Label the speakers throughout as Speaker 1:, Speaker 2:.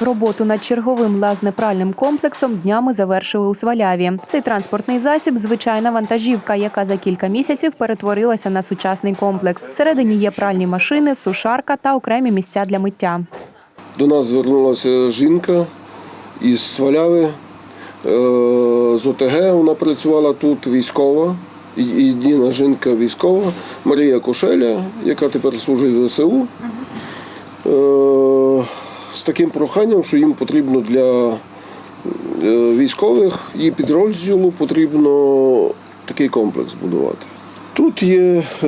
Speaker 1: Роботу над черговим лазнепральним комплексом днями завершили у Сваляві. Цей транспортний засіб звичайна вантажівка, яка за кілька місяців перетворилася на сучасний комплекс. Всередині є пральні машини, сушарка та окремі місця для миття.
Speaker 2: До нас звернулася жінка із Сваляви, е, з ОТГ. Вона працювала тут військова. Єдина жінка військова Марія Кошеля, яка тепер служить в ВСУ. З таким проханням, що їм потрібно для е, військових і підрозділу потрібно такий комплекс будувати. Тут є е,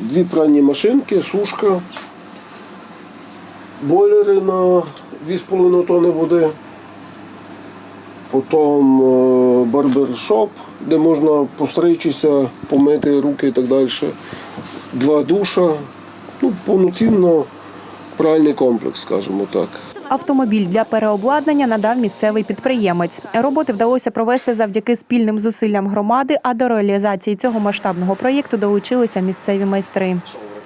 Speaker 2: дві пральні машинки, сушка, бойлери на 2,5 тонни води. Потім е, барбершоп, де можна постричися, помити руки і так далі. Два душа. Ну, повноцінно пральний комплекс, скажімо так.
Speaker 1: Автомобіль для переобладнання надав місцевий підприємець. Роботи вдалося провести завдяки спільним зусиллям громади, а до реалізації цього масштабного проєкту долучилися місцеві майстри.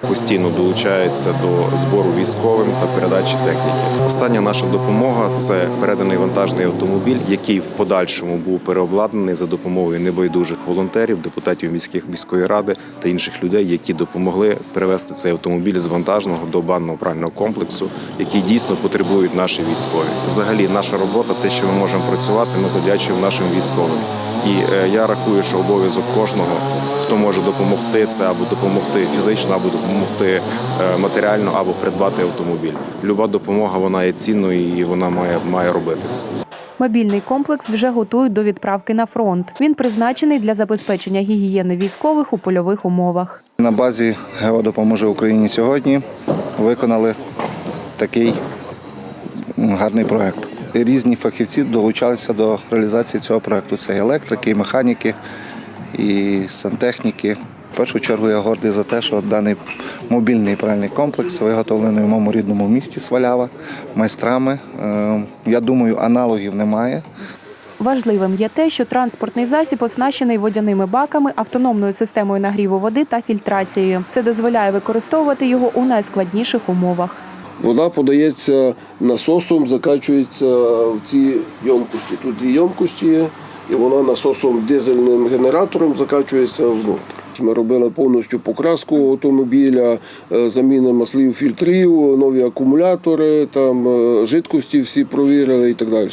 Speaker 3: Постійно долучається до збору військовим та передачі техніки. Остання наша допомога це переданий вантажний автомобіль, який в подальшому був переобладнаний за допомогою небайдужих волонтерів, депутатів міських міської ради та інших людей, які допомогли перевести цей автомобіль з вантажного до банного прального комплексу, який дійсно потребують наші військові. Взагалі, наша робота, те, що ми можемо працювати, ми завдячуємо нашим військовим. І е, я рахую, що обов'язок кожного, хто може допомогти, це або допомогти фізично, або допомогти е, матеріально, або придбати автомобіль. Люба допомога вона є цінною і вона має, має робитися.
Speaker 1: Мобільний комплекс вже готують до відправки на фронт. Він призначений для забезпечення гігієни військових у польових умовах.
Speaker 4: На базі ГЕО допоможе Україні сьогодні виконали такий гарний проект. Різні фахівці долучалися до реалізації цього проекту. Це і електрики, і механіки, і сантехніки. В першу чергу я гордий за те, що даний мобільний пральний комплекс виготовлений в моєму рідному місті Свалява майстрами. Е, Я думаю, аналогів немає.
Speaker 1: Важливим є те, що транспортний засіб оснащений водяними баками, автономною системою нагріву води та фільтрацією. Це дозволяє використовувати його у найскладніших умовах.
Speaker 2: Вода подається насосом, закачується в ці ємкості. Тут дві ємкості є, і вона насосом дизельним генератором закачується внутрь. Ми робили повністю покраску автомобіля, е, заміна маслів фільтрів, нові акумулятори, там е, жидкості всі провірили і так далі.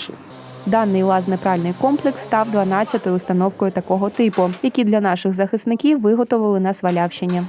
Speaker 1: Даний лазнепральний комплекс став 12-ю установкою такого типу, які для наших захисників виготовили на Свалявщині.